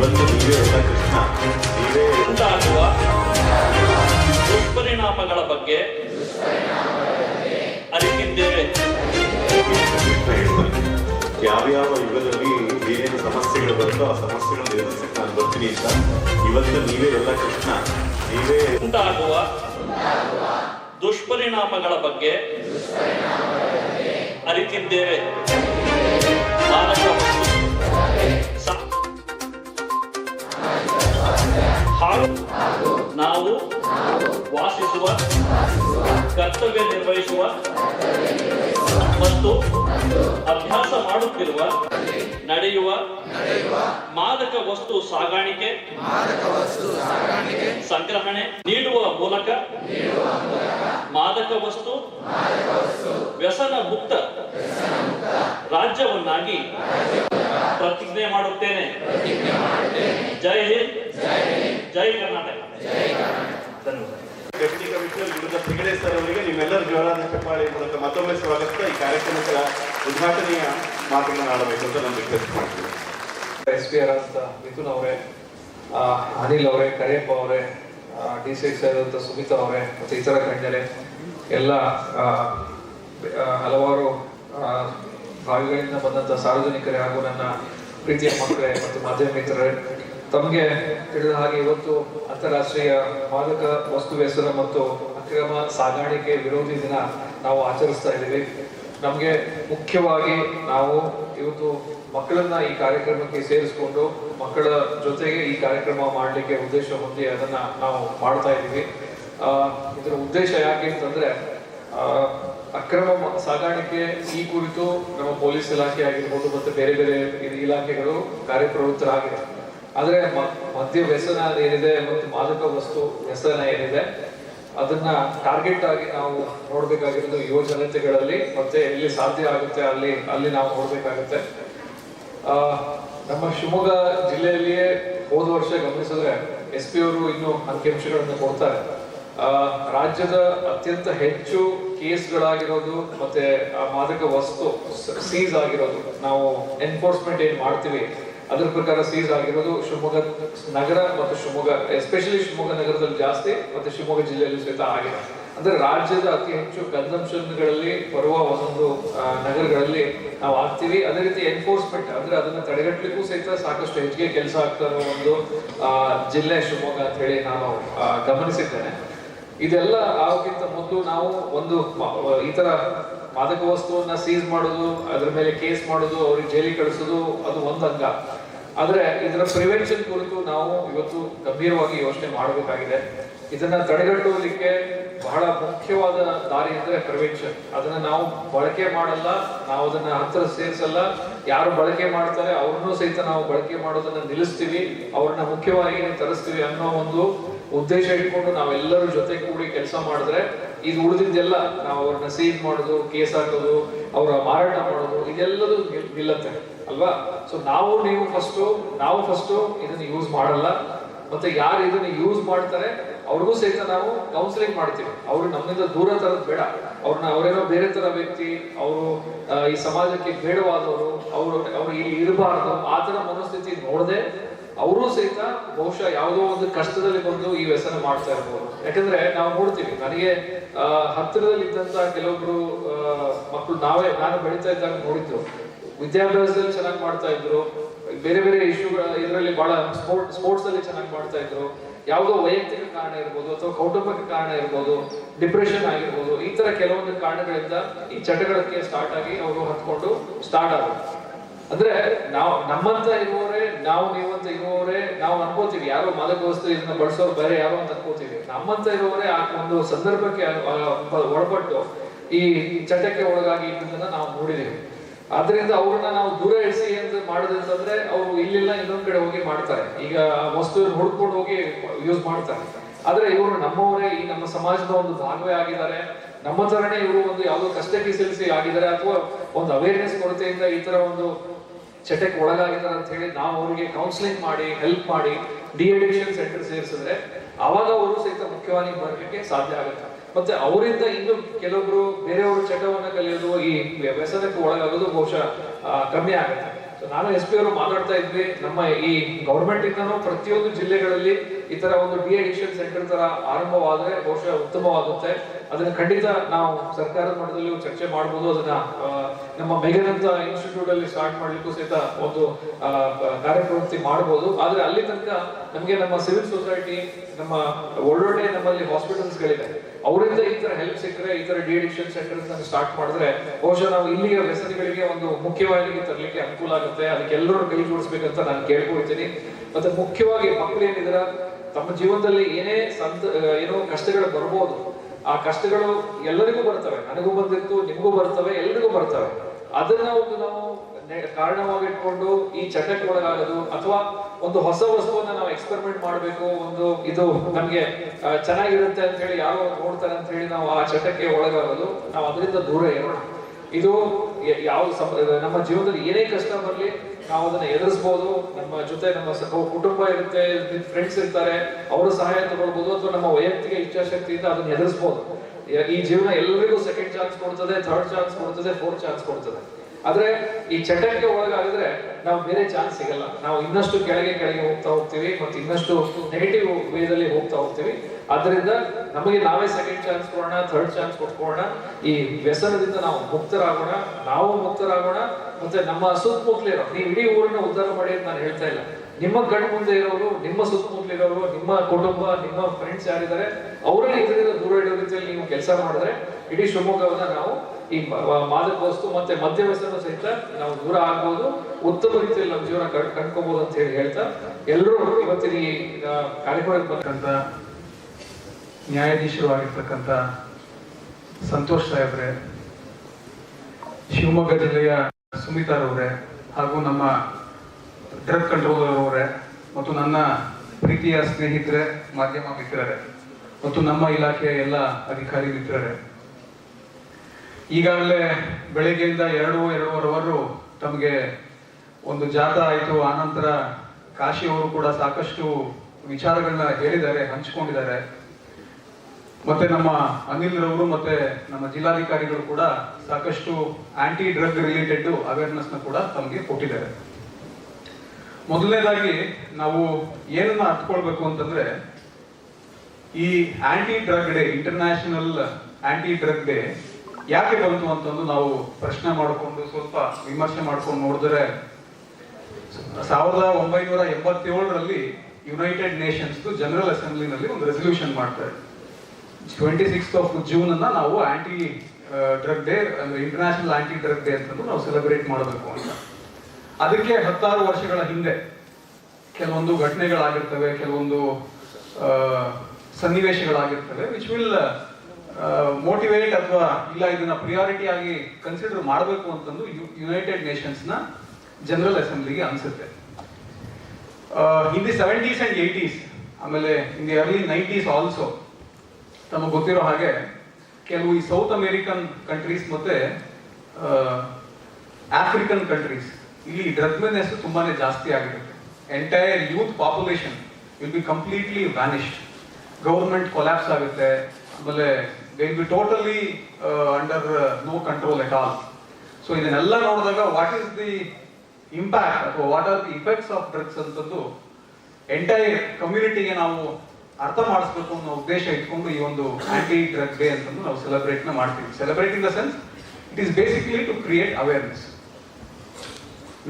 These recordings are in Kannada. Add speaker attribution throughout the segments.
Speaker 1: ಇವತ್ತು ನೀವೇ ಎಲ್ಲ ಕೃಷ್ಣ ನೀವೇ
Speaker 2: ಉಂಟಾಗುವ ದುಷ್ಪರಿಣಾಮಗಳ ಬಗ್ಗೆ ಅರಿತಿದ್ದೇವೆ.
Speaker 1: ಕೃಷ್ಣ ಹೇಳ್ತಾನೆ ಯಾವ್ಯಾವ ಯುಗದಲ್ಲಿ ಏನೇನು ಸಮಸ್ಯೆಗಳು ಬರುತ್ತೋ ಆ ಸಮಸ್ಯೆಗಳನ್ನು ಎದುರಿಸಕ್ಕೆ ನಾನು ಬರ್ತೀನಿ ಅಂತ ಇವತ್ತು ನೀವೇ ಎಲ್ಲ ಕೃಷ್ಣ ನೀವೇ
Speaker 2: ಉಂಟಾಗುವ ದುಷ್ಪರಿಣಾಮಗಳ ಬಗ್ಗೆ ಅರಿತಿದ್ದೇವೆ. ವಸ್ತು ಸಾಗಾಣಿಕೆ. ಸಂಗ್ರಹಣೆ. ನೀಡುವ ಮೂಲಕ. ಮಾದಕ ವಸ್ತು. ವ್ಯಸನ ಮುಕ್ತ. ರಾಜ್ಯವನ್ನಾಗಿ. ಪ್ರತಿಜ್ಞೆ ಮಾಡುತ್ತೇನೆ. ಜೈ ಹಿಂದ್. ಜೈ ಕರ್ನಾಟಕ.
Speaker 1: ಡೆಪ್ಯೂಟಿ ಕಮಿಷನರ್ ವಿರುದ್ಧ ಹೆಗಡೆ ಸರ್ ಅವರಿಗೆ ನಿಮ್ಮೆಲ್ಲರ ಜೋರಾದ ಚಪ್ಪಾಳೆ ಮೂಲಕ ಮತ್ತೊಮ್ಮೆ ಸ್ವಾಗತ. ಈ ಕಾರ್ಯಕ್ರಮದ ಉದ್ಘಾಟನೆಯ ಮಾತುಗಳನ್ನು ಆಡಬೇಕು ಅಂತ ನಾನು ರಿಕ್ವೆಸ್ಟ್ ಮಾಡ್ತೀನಿ
Speaker 3: ಎಸ್ ಪಿ ಅಂತ ಮಿಥುನ್ ಅವರೇ ಅನಿಲ್ ಅವರೇ, ಕರಿಯಪ್ಪ ಅವರೇ ಡಿ ಸಿ ಎಕ್ಸ್ ಆದಂಥ ಸುಮಿತಾ ಅವರೇ, ಮತ್ತು ಇತರ ಗಣ್ಯರೇ ಎಲ್ಲ ಹಲವಾರು ಬಾವಿಗಳಿಂದ ಬಂದಂಥ ಸಾರ್ವಜನಿಕರೇ ಹಾಗೂ ನನ್ನ ಪ್ರೀತಿಯ ಮಕ್ಕಳೇ ಮತ್ತು ಮಾಧ್ಯಮ ಮಿತ್ರರೇ, ತಮಗೆ ತಿಳಿದ ಹಾಗೆ ಇವತ್ತು ಅಂತಾರಾಷ್ಟ್ರೀಯ ಮಾದಕ ವಸ್ತು ವ್ಯಸನ ಮತ್ತು ಅಕ್ರಮ ಸಾಗಾಣಿಕೆ ವಿರೋಧಿ ದಿನ ನಾವು ಆಚರಿಸ್ತಾ ಇದ್ದೀವಿ. ನಮಗೆ ಮುಖ್ಯವಾಗಿ ನಾವು ಇವತ್ತು ಮಕ್ಕಳನ್ನ ಈ ಕಾರ್ಯಕ್ರಮಕ್ಕೆ ಸೇರಿಸ್ಕೊಂಡು ಮಕ್ಕಳ ಜೊತೆಗೆ ಈ ಕಾರ್ಯಕ್ರಮ ಮಾಡಲಿಕ್ಕೆ ಉದ್ದೇಶ ಹೊಂದಿ ಅದನ್ನ ನಾವು ಮಾಡ್ತಾ ಇದ್ದೀವಿ. ಇದರ ಉದ್ದೇಶ ಯಾಕೆ ಅಂತಂದ್ರೆ ಅಕ್ರಮ ಸಾಗಾಣಿಕೆ ಈ ಕುರಿತು ನಮ್ಮ ಪೊಲೀಸ್ ಇಲಾಖೆ ಆಗಿರ್ಬೋದು ಮತ್ತೆ ಬೇರೆ ಬೇರೆ ಇಲಾಖೆಗಳು ಕಾರ್ಯಪ್ರವೃತ್ತರಾಗಿದೆ ಆದ್ರೆ ಮದ್ಯ ವ್ಯಸನ ಏನಿದೆ ಮತ್ತು ಮಾದಕ ವಸ್ತು ವ್ಯಸನ ಏನಿದೆ ಅದನ್ನ ಟಾರ್ಗೆಟ್ ಆಗಿ ನಾವು ನೋಡ್ಬೇಕಾಗಿರೋದು ಯುವ ಜನತೆಗಳಲ್ಲಿ, ಮತ್ತೆ ಎಲ್ಲಿ ಸಾಧ್ಯ ಆಗುತ್ತೆ ಅಲ್ಲಿ ಅಲ್ಲಿ ನಾವು ನೋಡ್ಬೇಕಾಗುತ್ತೆ. ನಮ್ಮ ಶಿವಮೊಗ್ಗ ಜಿಲ್ಲೆಯಲ್ಲಿಯೇ ಹೋದ ವರ್ಷ ಗಮನಿಸಿದ್ರೆ ಎಸ್ ಪಿ ಅವರು ಇನ್ನು ಅಂಕಿಅಂಶಗಳನ್ನು ಕೊಡ್ತಾರೆ. ರಾಜ್ಯದ ಅತ್ಯಂತ ಹೆಚ್ಚು ಕೇಸ್ಗಳಾಗಿರೋದು ಮತ್ತೆ ಆ ಮಾದಕ ವಸ್ತು ಸೀಸ್ ಆಗಿರೋದು ನಾವು ಎನ್ಫೋರ್ಸ್ಮೆಂಟ್ ಏನ್ ಮಾಡ್ತೀವಿ ಅದ್ರ ಪ್ರಕಾರ ಸೀಸ್ ಆಗಿರೋದು ಶಿವಮೊಗ್ಗ ನಗರ ಮತ್ತು ಶಿವಮೊಗ್ಗ ಎಸ್ಪೆಷಲಿ ಶಿವಮೊಗ್ಗ ನಗರದಲ್ಲಿ ಜಾಸ್ತಿ, ಮತ್ತೆ ಶಿವಮೊಗ್ಗ ಜಿಲ್ಲೆಯಲ್ಲಿ ಸಹಿತ ಆಗಿದೆ. ಅಂದ್ರೆ ರಾಜ್ಯದ ಅತಿ ಹೆಚ್ಚು ಕನ್ಸಂಪ್ಷನ್ಗಳಲ್ಲಿ ಬರುವ ಒಂದೊಂದು ನಗರಗಳಲ್ಲಿ ನಾವು ಆಗ್ತೀವಿ. ಅದೇ ರೀತಿ ಎನ್ಫೋರ್ಸ್ಮೆಂಟ್ ಅಂದ್ರೆ ಅದನ್ನ ತಡೆಗಟ್ಟಲಿಕ್ಕೂ ಸಹಿತ ಸಾಕಷ್ಟು ಹೆಚ್ಚಿಗೆ ಕೆಲಸ ಆಗ್ತಾ ಇರೋ ಒಂದು ಜಿಲ್ಲೆ ಶಿವಮೊಗ್ಗ ಅಂತ ಹೇಳಿ ನಾನು ಗಮನಿಸಿದ್ದೇನೆ. ಇದೆಲ್ಲ ಆಗೋಕ್ಕಿಂತ ಮೊದಲು ನಾವು ಒಂದು ಈ ತರ ಮಾದಕ ವಸ್ತುವನ್ನ ಸೀಸ್ ಮಾಡೋದು, ಅದ್ರ ಮೇಲೆ ಕೇಸ್ ಮಾಡೋದು, ಅವ್ರಿಗೆ ಜೈಲಿಗೆ ಕಳಿಸೋದು, ಅದು ಒಂದು ಅಂಗ ಆದ್ರೆ ಇದರ ಪ್ರಿವೆನ್ಷನ್ ಕುರಿತು ನಾವು ಇವತ್ತು ಗಂಭೀರವಾಗಿ ಯೋಚನೆ ಮಾಡಬೇಕಾಗಿದೆ. ಇದನ್ನ ತಡೆಗಟ್ಟುವುದಕ್ಕೆ ಬಹಳ ಮುಖ್ಯವಾದ ದಾರಿ ಅಂದ್ರೆ ಪ್ರಿವೆನ್ಷನ್ ಅದನ್ನ ನಾವು ಬಳಕೆ ಮಾಡಲ್ಲ, ನಾವು ಅದನ್ನ ಹತ್ರ ಸೇರಿಸಲ್ಲ. ಯಾರು ಬಳಕೆ ಮಾಡ್ತಾರೆ, ಅವ್ರನ್ನೂ ಸಹಿತ ನಾವು ಬಳಕೆ ಮಾಡೋದನ್ನ ನಿಲ್ಲಿಸ್ತೀವಿ. ಅವ್ರನ್ನ ಮುಖ್ಯವಾಗಿ ತರಿಸ್ತೀವಿ ಅನ್ನೋ ಒಂದು ಉದ್ದೇಶ ಇಟ್ಕೊಂಡು ನಾವೆಲ್ಲರೂ ಜೊತೆ ಕೂಡಿ ಕೆಲಸ ಮಾಡಿದ್ರೆ ಇದು ಉಳಿದಿದ್ದೆಲ್ಲ ನಾವು ಅವ್ರನ್ನ ಸೀಸ್ ಮಾಡೋದು, ಕೇಸ್ ಹಾಕೋದು, ಅವರ ಮಾರಾಟ ಮಾಡೋದು, ಇದೆಲ್ಲದೂ ನಿಲ್ಲತ್ತೆ. ಅಲ್ವಾ? ಸೊ ನಾವು ನೀವು ಫಸ್ಟು ನಾವು ಫಸ್ಟು ಇದನ್ನು ಯೂಸ್ ಮಾಡಲ್ಲ. ಮತ್ತೆ ಯಾರು ಇದನ್ನ ಯೂಸ್ ಮಾಡ್ತಾರೆ, ಅವ್ರಿಗೂ ಸಹಿತ ನಾವು ಕೌನ್ಸಿಲಿಂಗ್ ಮಾಡ್ತೀವಿ. ಅವರು ನಮ್ಮಿಂದ ದೂರ ತರೋದು ಬೇಡ. ಅವ್ರನ್ನ ಅವರೇನೋ ಬೇರೆ ತರ ವ್ಯಕ್ತಿ, ಅವರು ಈ ಸಮಾಜಕ್ಕೆ ಬೇಡವಾದವರು, ಅವರು, ಅವ್ರು ಇಲ್ಲಿ ಇರಬಾರ್ದು, ಆ ತರ ಮನಸ್ಥಿತಿ ನೋಡದೆ ಅವರು ಸಹಿತ ಬಹುಶಃ ಯಾವುದೋ ಒಂದು ಕಷ್ಟದಲ್ಲಿ ಬಂದು ಈ ವ್ಯಸನ ಮಾಡ್ತಾ ಇರ್ಬೋದು. ಯಾಕಂದ್ರೆ ನಾವು ನೋಡ್ತೀವಿ, ನನಗೆ ಹತ್ತಿರದಲ್ಲಿ ಇದ್ದಂತ ಕೆಲವೊಬ್ರು ಮಕ್ಕಳು ನಾವೇ, ನಾನು ಬೆಳೀತಾ ಇದ್ದಾಗ ನೋಡಿದ್ದು ವಿದ್ಯಾಭ್ಯಾಸದಲ್ಲಿ ಚೆನ್ನಾಗಿ ಮಾಡ್ತಾ ಇದ್ರು. ಬೇರೆ ಬೇರೆ ಇಶ್ಯೂಗಳ ಇದರಲ್ಲಿ ಬಹಳ ಸ್ಪೋರ್ಟ್ ಸ್ಪೋರ್ಟ್ಸ್ ಅಲ್ಲಿ ಚೆನ್ನಾಗಿ ಮಾಡ್ತಾ ಇದ್ರು. ಯಾವುದೋ ವೈಯಕ್ತಿಕ ಕಾರಣ ಇರ್ಬೋದು ಅಥವಾ ಕೌಟುಂಬಿಕ ಕಾರಣ ಇರ್ಬೋದು ಡಿಪ್ರೆಷನ್ ಆಗಿರ್ಬೋದು, ಈ ತರ ಕೆಲವೊಂದು ಕಾರಣಗಳಿಂದ ಈ ಚಟಗಳಕ್ಕೆ ಸ್ಟಾರ್ಟ್ ಆಗಿ ಅವರು ಹತ್ಕೊಂಡು ಸ್ಟಾರ್ಟ್ ಆಗ ಅಂದ್ರೆ ನಾವು ನಮ್ಮಂತ ಇರುವವರೇ, ನಾವು ನೀವಂತ ಇರುವವರೇ, ನಾವು ಅನ್ಕೋತೀವಿ, ಯಾರೋ ಮಾದಕ ವಸ್ತು ಇದನ್ನ ಬಳಸೋರು ಬೇರೆ ಯಾರೋ ಅಂತ ಅನ್ಕೋತೀವಿ. ನಮ್ಮಂತ ಇರುವವರೇ ಆ ಒಂದು ಸಂದರ್ಭಕ್ಕೆ ಒಳಪಟ್ಟು ಈ ಚಟಕ್ಕೆ ಒಳಗಾಗಿ ಇದನ್ನ ನಾವು ನೋಡಿದೀವಿ. ಆದ್ರಿಂದ ಅವ್ರನ್ನ ನಾವು ದೂರ ಇಳಿಸಿ ಅಂತ ಮಾಡೋದಂತಂದ್ರೆ ಅವರು ಇಲ್ಲಿಲ್ಲ, ಇನ್ನೊಂದ್ ಕಡೆ ಹೋಗಿ ಮಾಡ್ತಾರೆ. ಈಗ ವಸ್ತು ಹುಡ್ಕೊಂಡು ಹೋಗಿ ಯೂಸ್ ಮಾಡ್ತಾರೆ. ಆದ್ರೆ ಇವರು ನಮ್ಮವರೇ, ಈ ನಮ್ಮ ಸಮಾಜದ ಒಂದು ಭಾಗವೇ ಆಗಿದ್ದಾರೆ. ನಮ್ಮ ತರನೇ ಇವರು ಒಂದು ಯಾವುದೋ ಕಷ್ಟಕ್ಕೆ ಸಿಲುಸಿ ಆಗಿದ್ದಾರೆ ಅಥವಾ ಒಂದು ಅವೇರ್ನೆಸ್ ಕೊರತೆಯಿಂದ ಈ ತರ ಒಂದು ಚಟಕ್ಕೆ ಒಳಗಾಗಿದ್ದಾರೆ ಅಂತ ಹೇಳಿ ನಾವು ಅವರಿಗೆ ಕೌನ್ಸಿಲಿಂಗ್ ಮಾಡಿ ಹೆಲ್ಪ್ ಮಾಡಿ ಡಿ ಅಡಿಕ್ಷನ್ ಸೆಂಟರ್ ಸೇರಿಸಿದ್ರೆ ಅವಾಗ ಅವರು ಸಹಿತ ಮುಖ್ಯವಾಗಿ ಬರಲಿಕ್ಕೆ ಸಾಧ್ಯ ಆಗುತ್ತೆ. ಮತ್ತೆ ಅವರಿಂದ ಇನ್ನು ಕೆಲವೊಬ್ರು ಬೇರೆಯವರು ಚಟವನ್ನ ಕಲಿಯೋದು ಈ ವ್ಯಸನಕ್ಕೆ ಒಳಗಾಗೋದು ಬಹುಶಃ ಕಮ್ಮಿ ಆಗುತ್ತೆ. ನಾನು ಎಸ್ ಪಿ ಅವರು ಮಾತಾಡ್ತಾ ಇದ್ವಿ, ನಮ್ಮ ಈ ಗೌರ್ಮೆಂಟ್ ಇಂದನೂ ಪ್ರತಿಯೊಂದು ಜಿಲ್ಲೆಗಳಲ್ಲಿ ಈ ತರ ಒಂದು ಡಿ ಅಡಿಕ್ಷನ್ ಸೆಂಟರ್ ತರ ಆರಂಭವಾದ್ರೆ ಬಹುಶಃ ಉತ್ತಮವಾಗುತ್ತೆ. ಅದನ್ನ ಖಂಡಿತ ನಾವು ಸರ್ಕಾರದ ಮಟ್ಟದಲ್ಲಿ ಚರ್ಚೆ ಮಾಡಬಹುದು ಅದನ್ನ ನಮ್ಮ ಮೇಘನಂತ ಇನ್ಸ್ಟಿಟ್ಯೂಟ್ ಅಲ್ಲಿ ಸ್ಟಾರ್ಟ್ ಮಾಡ್ಲಿಕ್ಕೂ ಸಹಿತ ಒಂದು ಕಾರ್ಯಪ್ರವೃತ್ತಿ ಮಾಡಬಹುದು ಆದ್ರೆ ಅಲ್ಲಿ ತನಕ ನಮಗೆ ನಮ್ಮ ಸಿವಿಲ್ ಸೊಸೈಟಿ ನಮ್ಮ ಒಳ್ಳೊಳ್ಳೆ ನಮ್ಮಲ್ಲಿ ಹಾಸ್ಪಿಟಲ್ಸ್ ಗಳಿದೆ ಅವರಿಂದ ಈ ತರ ಹೆಲ್ಪ್ ಸಿಕ್ಕರೆ ಈ ತರ ಡಿ ಅಡಿಕ್ಷನ್ ಸೆಂಟರ್ ಸ್ಟಾರ್ಟ್ ಮಾಡಿದ್ರೆ ಬಹುಶಃ ನಾವು ಇಲ್ಲಿಯ ವ್ಯಸನಿಗಳಿಗೆ ಒಂದು ಮುಖ್ಯವಾಹಿನಿಗೆ ತರಲಿಕ್ಕೆ ಅನುಕೂಲ ಆಗುತ್ತೆ. ಅದಕ್ಕೆ ಎಲ್ಲರೂ ಕೈ ಜೋಡಿಸ್ಬೇಕಂತ ನಾನು ಕೇಳ್ಕೊಳ್ತೀನಿ. ಮತ್ತೆ ಮುಖ್ಯವಾಗಿ ಮಕ್ಕಳು ಏನಿದ್ರ, ತಮ್ಮ ಜೀವನದಲ್ಲಿ ಏನೇ ಸಂತ, ಏನೋ ಕಷ್ಟಗಳು ಬರ್ಬೋದು. ಆ ಕಷ್ಟಗಳು ಎಲ್ಲರಿಗೂ ಬರ್ತವೆ. ನನಗೂ ಬಂದಿತ್ತು, ನಿಮಗೂ ಬರ್ತವೆ, ಎಲ್ರಿಗೂ ಬರ್ತವೆ. ಅದನ್ನ ಒಂದು ನಾವು ನೆ- ಕಾರಣವಾಗಿ ಇಟ್ಕೊಂಡು ಈ ಚಟಕ್ಕೆ ಒಳಗಾಗೋದು ಅಥವಾ ಒಂದು ಹೊಸ ವಸ್ತುವನ್ನ ನಾವು ಎಕ್ಸ್ಪೆರಿಮೆಂಟ್ ಮಾಡಬೇಕು, ಒಂದು ಇದು ನಮಗೆ ಚೆನ್ನಾಗಿರುತ್ತೆ ಅಂತ ಹೇಳಿ ಯಾರೋ ನೋಡ್ತಾರೆ ಅಂತ ಹೇಳಿ ನಾವು ಆ ಚಟಕ್ಕೆ ಒಳಗಾಗೋದು, ನಾವು ಅದರಿಂದ ದೂರ ಇರೋಣ. ಇದು ಯಾವ ನಮ್ಮ ಜೀವನದಲ್ಲಿ ಏನೇ ಕಷ್ಟ ಬರಲಿ ನಾವು ಅದನ್ನ ಎದುರಿಸಬಹುದು ನಮ್ಮ ಜೊತೆ ನಮ್ಮ ಕುಟುಂಬ ಇರುತ್ತೆ ಫ್ರೆಂಡ್ಸ್ ಇರ್ತಾರೆ, ಅವರ ಸಹಾಯ ತಗೊಳ್ಬಹುದು ಅಥವಾ ನಮ್ಮ ವೈಯಕ್ತಿಕ ಇಚ್ಛಾಶಕ್ತಿಯಿಂದ ಅದನ್ನ ಎದುರಿಸಬಹುದು ಈ ಜೀವನ ಎಲ್ಲರಿಗೂ ಸೆಕೆಂಡ್ ಚಾನ್ಸ್ ಕೊಡ್ತದೆ ಥರ್ಡ್ ಚಾನ್ಸ್ ಕೊಡ್ತದೆ ಫೋರ್ತ್ ಚಾನ್ಸ್ ಕೊಡ್ತದೆ. ಆದ್ರೆ ಈ ಚಟಕ್ಕೆ ಒಳಗಾಗಿದ್ರೆ ನಾವು ಬೇರೆ ಚಾನ್ಸ್ ಸಿಗಲ್ಲ. ನಾವು ಇನ್ನಷ್ಟು ಕೆಳಗೆ ಕೆಳಗೆ ಹೋಗ್ತಾ ಹೋಗ್ತೀವಿ ಮತ್ತು ಇನ್ನಷ್ಟು ನೆಗೆಟಿವ್ ವೇದಲ್ಲಿ ಹೋಗ್ತಾ ಹೋಗ್ತೀವಿ. ಆದ್ರಿಂದ ನಮಗೆ ನಾವೇ ಸೆಕೆಂಡ್ ಚಾನ್ಸ್ ಕೊಡೋಣ ಥರ್ಡ್ ಚಾನ್ಸ್ ಕೊಟ್ಕೊಳ್ಳೋಣ. ಈ ವ್ಯಸನದಿಂದ ನಾವು ಮುಕ್ತರಾಗೋಣ ನಾವು ಮುಕ್ತರಾಗೋಣ ಮತ್ತೆ ನಮ್ಮ ಸುತ್ತಮುತ್ತಲಿರೋ ನೀವು ಇಡೀ ಊರನ್ನ ಉದ್ಧಾರ ಮಾಡಿ ಅಂತ ನಾನು ಹೇಳ್ತಾ ಇಲ್ಲ. ನಿಮ್ಮ ಕಣ್ಣು ಮುಂದೆ ಇರೋರು, ನಿಮ್ಮ ಸುತ್ತಮುತ್ತಲಿರೋರು ನಿಮ್ಮ ಕುಟುಂಬ, ನಿಮ್ಮ ಫ್ರೆಂಡ್ಸ್ ಯಾರಿದ್ದಾರೆ, ಅವರಲ್ಲಿ ಇದರಿಂದ ದೂರ ಇಡೋ ರೀತಿಯಲ್ಲಿ ನೀವು ಕೆಲಸ ಮಾಡಿದ್ರೆ ಇಡೀ ಶಿವಮೊಗ್ಗವನ್ನ ನಾವು ಈ ಮಾದಕ ವಸ್ತು ಮತ್ತೆ ವ್ಯಸನ ಸಹಿತ ನಾವು ದೂರ ಆಗ್ಬೋದು, ಉತ್ತಮ ರೀತಿಯಲ್ಲಿ ನಮ್ಮ ಜೀವನ ಕಂಡ್ಕೋಬಹುದು ಅಂತ ಹೇಳಿ ಹೇಳ್ತಾ ಎಲ್ಲರೂ ಇವತ್ತಿನ ಈ ಕಾರ್ಯಕ್ರಮಕ್ಕೆ
Speaker 4: ಬರ್ತಕ್ಕಂಥ ನ್ಯಾಯಾಧೀಶರು ಆಗಿರ್ತಕ್ಕಂಥ ಸಂತೋಷ್ ಸಾಹೇಬ್ರೆ, ಶಿವಮೊಗ್ಗ ಜಿಲ್ಲೆಯ ಸುಮಿತಾರವ್ರೆ ಹಾಗೂ ನಮ್ಮ ಡ್ರಗ್ ಕಂಟ್ರೋಲರ್ ಅವರೇ, ಮತ್ತು ನನ್ನ ಪ್ರೀತಿಯ ಸ್ನೇಹಿತರೆ, ಮಾಧ್ಯಮ ಮಿತ್ರರೇ, ಮತ್ತು ನಮ್ಮ ಇಲಾಖೆಯ ಎಲ್ಲ ಅಧಿಕಾರಿ ಮಿತ್ರರೇ ಈಗಾಗಲೇ ಬೆಳಿಗ್ಗೆಯಿಂದ ಎರಡು ಎರಡೂವರೆವರು ತಮಗೆ ಒಂದು ಜಾತ ಆಯಿತು. ಆನಂತರ ಕಾಶಿಯವರು ಕೂಡ ಸಾಕಷ್ಟು ವಿಚಾರಗಳನ್ನ ಹೇಳಿದ್ದಾರೆ, ಹಂಚಿಕೊಂಡಿದ್ದಾರೆ. ಮತ್ತೆ ನಮ್ಮ ಅನಿಲ್ ರವರು ಮತ್ತೆ ನಮ್ಮ ಜಿಲ್ಲಾಧಿಕಾರಿಗಳು ಕೂಡ ಸಾಕಷ್ಟು ಆಂಟಿ ಡ್ರಗ್ ರಿಲೇಟೆಡ್ ಅವೇರ್ನೆಸ್ನ ಕೂಡ ತಮಗೆ ಕೊಟ್ಟಿದ್ದಾರೆ. ಮೊದಲನೇದಾಗಿ ನಾವು ಏನನ್ನ ಅರ್ಥಕೊಳ್ಬೇಕು ಅಂತಂದ್ರೆ, ಈ anti drug day international anti drug day ಯಾಕೆ ಬಂತು ಅಂತಂದು ನಾವು ಪ್ರಶ್ನೆ ಮಾಡಿಕೊಂಡು ಸ್ವಲ್ಪ ವಿಮರ್ಶೆ ಮಾಡ್ಕೊಂಡು ನೋಡಿದ್ರೆ ಸಾವಿರದ ಒಂಬೈನೂರ ಎಂಬತ್ತೇಳರಲ್ಲಿ ಯುನೈಟೆಡ್ ನೇಷನ್ಸ್ ಜನರಲ್ ಅಸೆಂಬ್ಲಿನಲ್ಲಿ ಒಂದು ರೆಸಲ್ಯೂಷನ್ ಮಾಡ್ತಾರೆ. ಟ್ವೆಂಟಿ ಸಿಕ್ಸ್ ಆಫ್ ಜೂನ್ ಅನ್ನ ನಾವು ಆಂಟಿ ಡ್ರಗ್ ಡೇ ಅಂದ್ರೆ ಇಂಟರ್ನ್ಯಾಷನಲ್ ಆಂಟಿ ಡ್ರಗ್ ಡೇ ಅಂತಂದು ನಾವು ಸೆಲೆಬ್ರೇಟ್ ಮಾಡಬೇಕು ಅಂತ. ಅದಕ್ಕೆ ಹತ್ತಾರು ವರ್ಷಗಳ ಹಿಂದೆ ಕೆಲವೊಂದು ಘಟನೆಗಳಾಗಿರ್ತವೆ, ಕೆಲವೊಂದು ಸನ್ನಿವೇಶಗಳಾಗಿರ್ತವೆ ವಿಚ್ ವಿಲ್ ಮೋಟಿವೇಟ್ ಅಥವಾ ಇಲ್ಲ ಇದನ್ನ ಪ್ರಿಯಾರಿಟಿ ಆಗಿ ಕನ್ಸಿಡರ್ ಮಾಡಬೇಕು ಅಂತಂದು ಯುನೈಟೆಡ್ ನೇಷನ್ಸ್ನ ಜನರಲ್ ಅಸೆಂಬ್ಲಿಗೆ ಅನ್ಸುತ್ತೆ. In the seventies and eighties ಆಮೇಲೆ in the early nineties also ತಮಗೆ ಗೊತ್ತಿರೋ ಹಾಗೆ ಕೆಲವು ಈ ಸೌತ್ ಅಮೇರಿಕನ್ ಕಂಟ್ರೀಸ್ ಮತ್ತೆ ಆಫ್ರಿಕನ್ ಕಂಟ್ರೀಸ್ ಇಲ್ಲಿ ಡ್ರಗ್ ಮೆನೆಸ್ ತುಂಬಾನೇ ಜಾಸ್ತಿ ಆಗಿರುತ್ತೆ. Entire youth population will be completely vanished government collapse ಆಗುತ್ತೆ. ಆಮೇಲೆ they be totally under no control at all so ಇದನ್ನೆಲ್ಲ ನೋಡಿದಾಗ ವಾಟ್ ಈಸ್ ದಿ ಇಂಪ್ಯಾಕ್ಟ್ ಅಥವಾ what are the effects of drugs ಅಂತದ್ದು ಎಂಟೈರ್ ಕಮ್ಯುನಿಟಿಗೆ ನಾವು ಅರ್ಥ ಮಾಡಿಸ್ಬೇಕು ಅನ್ನೋ ಉದ್ದೇಶ ಇಟ್ಕೊಂಡು ಈ ಒಂದು ಆಂಟಿ ಡ್ರಗ್ ಡೇ ಅಂತಂದು ನಾವು ಸೆಲೆಬ್ರೇಟ್ನ ಮಾಡ್ತೀವಿ. Celebrate in the sense it is basically to create awareness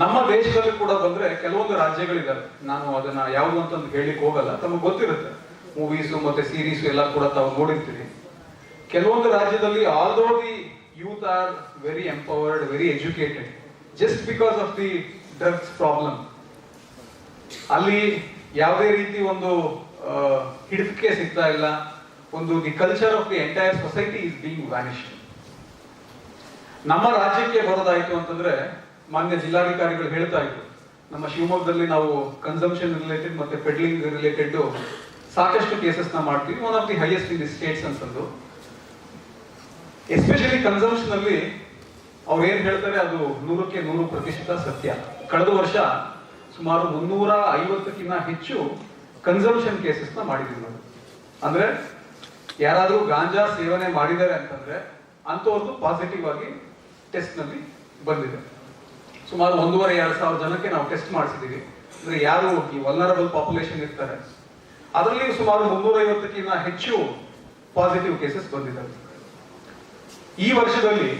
Speaker 4: ನಮ್ಮ ದೇಶದಲ್ಲಿ ಕೂಡ ಬಂದ್ರೆ ಕೆಲವೊಂದು ರಾಜ್ಯಗಳಿದ್ದಾರೆ ನಾನು ಅದನ್ನ ಯಾವುದು ಅಂತಂದು ಹೇಳಿಕ್ ಹೋಗಲ್ಲ. ತಮಗೆ ಗೊತ್ತಿರುತ್ತೆ. ಮೂವೀಸು ಮತ್ತೆ ಸೀರೀಸು ಎಲ್ಲ ಕೂಡ ತಾವು ನೋಡಿರ್ತೀರಿ. ಕೆಲವೊಂದು ರಾಜ್ಯದಲ್ಲಿ although the youth are very empowered very educated just because of the drugs problem ಅಲ್ಲಿ ಯಾವುದೇ ರೀತಿ ಒಂದು ಹಿಡಿಕೆ ಸಿಗ್ತಾ ಇಲ್ಲ. ಒಂದು the culture of the entire society is being vanish ನಮ್ಮ ರಾಜ್ಯಕ್ಕೆ ಬರೋದಾಯ್ತು ಅಂತಂದ್ರೆ ಮಾನ್ಯ ಜಿಲ್ಲಾಧಿಕಾರಿಗಳು ಹೇಳ್ತಾ ಇದ್ರು. ನಮ್ಮ ಶಿವಮೊಗ್ಗದಲ್ಲಿ ನಾವು ಕನ್ಸಂಪ್ಷನ್ ರಿಲೇಟೆಡ್ ಮತ್ತೆ ಪೆಡ್ಲಿಂಗ್ ರಿಲೇಟೆಡ್ ಸಾಕಷ್ಟು ಕೇಸಸ್ನ ಮಾಡ್ತೀವಿ. One of the highest in the states ಅಂತಂದು. ಎಸ್ಪೆಷಲಿ ಕನ್ಸಂಪ್ಷನ್ ಅಲ್ಲಿ ಅವ್ರು ಏನ್ ಹೇಳ್ತಾರೆ, ಅದು ನೂರಕ್ಕೆ ನೂರು ಪ್ರತಿಶತ ಸತ್ಯ. ಕಳೆದ ವರ್ಷ ಸುಮಾರು ಮುನ್ನೂರ ಐವತ್ತಕ್ಕಿಂತ ಹೆಚ್ಚು ಕನ್ಸಂಪ್ಷನ್ ಕೇಸಸ್ನ ಮಾಡಿದೀವಿ ನಾವು. ಅಂದ್ರೆ ಯಾರಾದರೂ ಗಾಂಜಾ ಸೇವನೆ ಮಾಡಿದ್ದಾರೆ ಅಂತಂದ್ರೆ ಅಂಥವ್ರದ್ದು ಪಾಸಿಟಿವ್ ಆಗಿ ಟೆಸ್ಟ್ನಲ್ಲಿ ಬಂದಿದೆ. ಸುಮಾರು ಒಂದೂವರೆ, ಎರಡು ಸಾವಿರ ಜನಕ್ಕೆ ನಾವು ಟೆಸ್ಟ್ ಮಾಡಿಸಿದ್ದೀವಿ ಅಂದ್ರೆ ಯಾರು ಈ ವಲ್ನರಬಲ್ ಪಾಪ್ಯುಲೇಷನ್ ಇರ್ತಾರೆ. ಅದರಲ್ಲಿ ಸುಮಾರು ಮುನ್ನೂರೈವತ್ತಕ್ಕಿಂತ ಹೆಚ್ಚು ಪಾಸಿಟಿವ್ ಕೇಸಸ್ ಬಂದಿದ್ದಾವೆ. ಈ ವರ್ಷದಲ್ಲಿ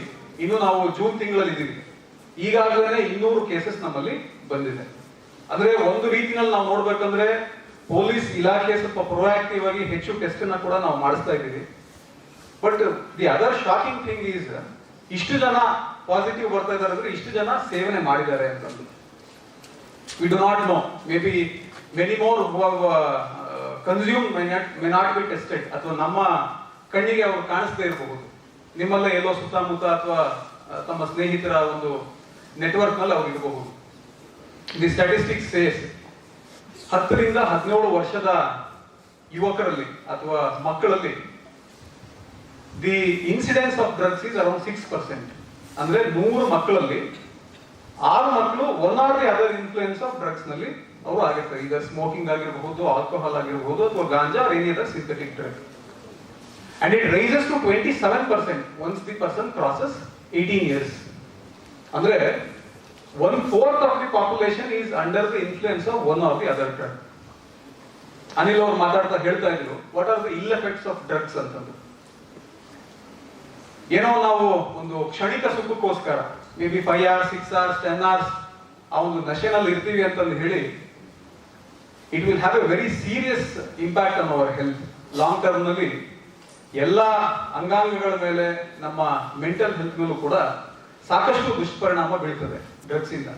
Speaker 4: ಇನ್ನು ನಾವು ಜೂನ್ ತಿಂಗಳಲ್ಲಿ ಇದ್ದೀವಿ. ಈಗಾಗಲೇ ಇನ್ನೂರು ಕೇಸಸ್ ನಮ್ಮಲ್ಲಿ ಬಂದಿದೆ. ಅಂದ್ರೆ ಒಂದು ರೀತಿನಲ್ಲಿ ನಾವು ನೋಡ್ಬೇಕಂದ್ರೆ ಪೊಲೀಸ್ ಇಲಾಖೆ ಸ್ವಲ್ಪ ಪ್ರೊಆಕ್ಟಿವ್ ಆಗಿ ಹೆಚ್ಚು ಟೆಸ್ಟ್ ಅನ್ನ ಕೂಡ ನಾವು ಮಾಡಿಸ್ತಾ ಇದ್ದೀವಿ. But the other shocking thing is ಇಷ್ಟು ಜನ ಪಾಸಿಟಿವ್ ಬರ್ತಾ ಇದ್ದಾರೆ ಅಂದ್ರೆ ಇಷ್ಟು ಜನ ಸೇವನೆ ಮಾಡಿದ್ದಾರೆ ಅಂತಂದು. We do not know maybe many more consume may not be tested ಅಥವಾ ನಮ್ಮ ಕಣ್ಣಿಗೆ ಅವರು ಕಾಣಿಸ್ತಾ ಇರಬಹುದು. ನಿಮ್ಮಲ್ಲ ಎಲ್ಲೋ ಸುತ್ತಮುತ್ತ ಅಥವಾ ತಮ್ಮ ಸ್ನೇಹಿತರ ಒಂದು ನೆಟ್ವರ್ಕ್ನಲ್ಲಿ ಅವ್ರು ಇರಬಹುದು ದಿ ಸ್ಟ್ಯಾಟಿಸ್ಟಿಕ್ಸ್ ಸೇಸ್ ಹತ್ತರಿಂದ ಹದಿನೇಳು ವರ್ಷದ ಯುವಕರಲ್ಲಿ ಅಥವಾ ಮಕ್ಕಳಲ್ಲಿ the incidence of drugs is around six percent ಅಂದ್ರೆ ನೂರು ಮಕ್ಕಳಲ್ಲಿ ಆರು ಮಕ್ಕಳು one or the other influence of ಡ್ರಗ್ಸ್ನಲ್ಲಿ ಅವರು ಆಗಿರ್ತಾರೆ. ಈಗ ಸ್ಮೋಕಿಂಗ್ ಆಗಿರಬಹುದು ಆಲ್ಕೋಹಾಲ್ ಆಗಿರಬಹುದು ಅಥವಾ ganja any synthetic drug and it raises seven percent once the person crosses eighteen years ಅಂದ್ರೆ one fourth of the population is under the influence of one of the other drug Anil ಅವ್ರು ಮಾತಾಡ್ತಾ ಹೇಳ್ತಾ ಇದ್ರು what are the ill effects of drugs ಅಂತಂದು ಏನೋ ನಾವು ಒಂದು ಕ್ಷಣಿಕ ಸುಖಕ್ಕೋಸ್ಕರ maybe five hours six hours ten hours ಆ ಒಂದು ನಶೆನಲ್ಲಿ ಇರ್ತೀವಿ ಅಂತಂದು ಹೇಳಿ it will have a very serious impact on our health long ಟರ್ಮ್ನಲ್ಲಿ ಎಲ್ಲ ಅಂಗಾಂಗಗಳ ಮೇಲೆ ನಮ್ಮ ಮೆಂಟಲ್ ಹೆಲ್ತ್ ಮೇಲೂ ಕೂಡ ಸಾಕಷ್ಟು ದುಷ್ಪರಿಣಾಮ ಬೀಳ್ತದೆ ಡ್ರಗ್ಸ್ ಇಂದ.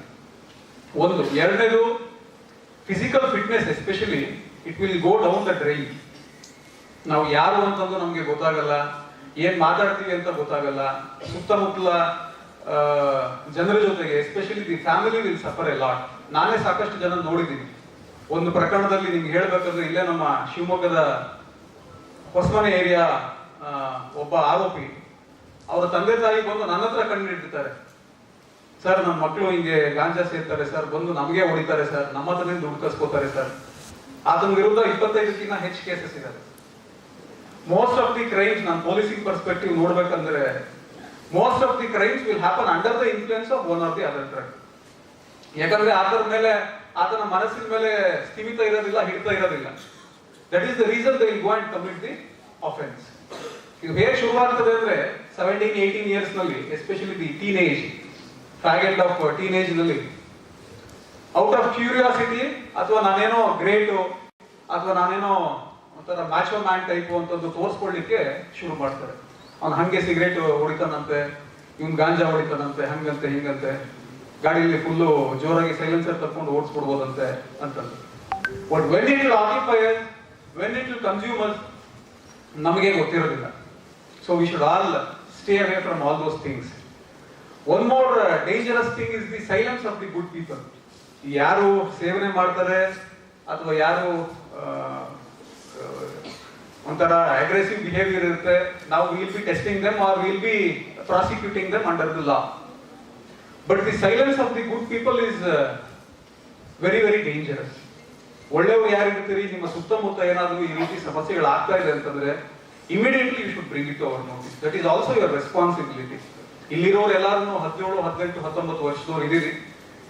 Speaker 4: ಒಂದು. ಎರಡನೇದು physical fitness especially it will go down the drain ನಾವು ಯಾರು ಅಂತಂದು ನಮಗೆ ಗೊತ್ತಾಗಲ್ಲ, ಏನ್ ಮಾತಾಡ್ತೀವಿ ಅಂತ ಗೊತ್ತಾಗಲ್ಲ. ಸುತ್ತಮುತ್ತಲ ಜನರ ಜೊತೆಗೆ especially the family will suffer a lot ನಾನೇ ಸಾಕಷ್ಟು ಜನ ನೋಡಿದ್ದೀನಿ. ಒಂದು ಪ್ರಕರಣದಲ್ಲಿ ನಿಮ್ಗೆ ಹೇಳ್ಬೇಕಂದ್ರೆ ಇಲ್ಲೇ ನಮ್ಮ ಶಿವಮೊಗ್ಗದ ಹೊಸಮನೆ ಏರಿಯಾ ಒಬ್ಬ ಆರೋಪಿ. ಅವರ ತಂದೆ ತಾಯಿ ಬಂದು ನನ್ನ ಹತ್ರ ಕಂಡಿಡ್ತಾರೆ ಸರ್ ನಮ್ಮ ಮಕ್ಕಳು ಹಿಂಗೆ ಗಾಂಜಾ ಸೇರ್ತಾರೆ ಸರ್, ಬಂದು ನಮಗೆ ಹೊಡಿತಾರೆ ಸರ್, ನಮ್ಮ ಹತ್ರನೇ ದುಡ್ಡು ಕಸ್ಕೋತಾರೆ ಸರ್. ಆತನ ವಿರುದ್ಧ ಇಪ್ಪತ್ತೈದಕ್ಕಿಂತ ಹೆಚ್ಚು ಕೇಸಸ್ ಇದೆ ಮೋಸ್ಟ್ ಆಫ್ ದಿ ಕ್ರೈಮ್ಸ್ ನಾನು ಪೊಲೀಸಿಂಗ್ ಪರ್ಸ್ಪೆಕ್ಟಿವ್ ನೋಡ್ಬೇಕಂದ್ರೆ most of the crimes will happen under the influence of one of the other drug ಯಾಕಂದ್ರೆ ಆತನ ಮೇಲೆ, ಆತನ ಮನಸ್ಸಿನ ಮೇಲೆ ಸ್ಥಿಮಿತ ಇರೋದಿಲ್ಲ, ಹಿಡಿತ ಇರೋದಿಲ್ಲ. That is the reason they go and commit the offence ಇದು ಹೇಗೆ ಶುರುವಾಗ್ತದೆ ಅಂದ್ರೆ ಸೆವೆಂಟೀನ್ ಏಯ್ಟೀನ್ ಇಯರ್ಸ್ನಲ್ಲಿ especially the teenage fag end of teen ಏಜ್ನಲ್ಲಿ ಔಟ್ ಆಫ್ ಕ್ಯೂರಿಯಾಸಿಟಿ ಅಥವಾ ನಾನೇನೋ ಗ್ರೇಟು ಅಥವಾ ನಾನೇನೋ ಒಂಥರ ಮ್ಯಾಚೋ ಮ್ಯಾನ್ ಟೈಪು ಅಂತದ್ದು ತೋರಿಸ್ಕೊಳ್ಳಿಕ್ಕೆ ಶುರು ಮಾಡ್ತಾರೆ. ಅವ್ನು ಹಂಗೆ ಸಿಗರೇಟ್ ಹೊಡಿತಾನಂತೆ, ಇವ್ನು ಗಾಂಜಾ ಹೊಡಿತಾನಂತೆ, ಹಂಗಂತೆ, ಹಿಂಗಂತೆ, ಗಾಡಿಯಲ್ಲಿ ಫುಲ್ಲು ಜೋರಾಗಿ ಸೈಲೆನ್ಸರ್ ತಕೊಂಡು ಓಡಿಸ್ಬಿಡ್ಬೋದಂತೆ ಅಂತಂದು. But when it will occupier when it will consumers ನಮಗೇನು ಗೊತ್ತಿರೋದಿಲ್ಲ. So we should all stay away from all those things one more dangerous thing is the silence of the good people ಯಾರು ಸೇವನೆ ಮಾಡ್ತಾರೆ ಅಥವಾ ಯಾರು ಒಂಥರ ಅಗ್ರೆಸಿವ್ ಬಿಹೇವಿಯರ್ ಇರುತ್ತೆ, ನಾವು will be testing them or will be prosecuting them under the law but the silence of the good people is very very dangerous ಒಳ್ಳೆಯವರು ಯಾರಿರ್ತೀರಿ ನಿಮ್ಮ ಸುತ್ತಮುತ್ತ ಏನಾದರೂ ಈ ರೀತಿ ಸಮಸ್ಯೆಗಳು ಆಗ್ತಾ ಇದೆ ಅಂತಂದ್ರೆ immediately you should bring it to our notice that is also your responsibility ಇಲ್ಲಿರೋರು ಎಲ್ಲರೂ ಹದಿನೇಳು, ಹದಿನೆಂಟು, ಹತ್ತೊಂಬತ್ತು ವರ್ಷದವ್ರು ಇದ್ದೀರಿ.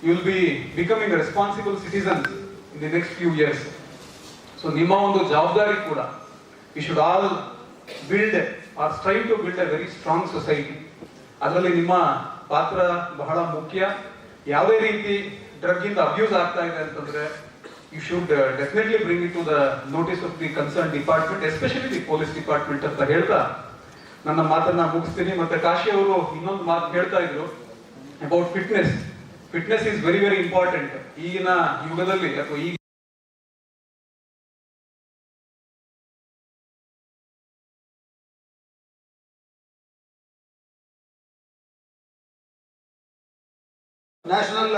Speaker 4: You will be becoming responsible citizens in the next few years so ನಿಮ್ಮ ಒಂದು ಜವಾಬ್ದಾರಿ ಕೂಡ you should all build or strive to build a very strong society ಅದರಲ್ಲಿ ನಿಮ್ಮ ಪಾತ್ರ ಬಹಳ ಮುಖ್ಯ. ಯಾವುದೇ ರೀತಿ ಡ್ರಗ್ ಇಂದ ಅಬ್ಯೂಸ್ ಆಗ್ತಾ ಇದೆ ಅಂತಂದ್ರೆ you should definitely bring it to the notice of the concern department especially the police department ಅಂತ ಹೇಳ್ತಾ ನನ್ನ ಮಾತನ್ನ ಮುಗಿಸ್ತೀನಿ. ಮತ್ತೆ ಕಾಶಿ ಅವರು ಇನ್ನೊಂದು ಮಾತು ಹೇಳ್ತಾ ಇದ್ರು about fitness fitness is very very important ಈಗಿನ ಯುಗದಲ್ಲಿ ಅಥವಾ ಈ
Speaker 5: ನ್ಯಾಷನಲ್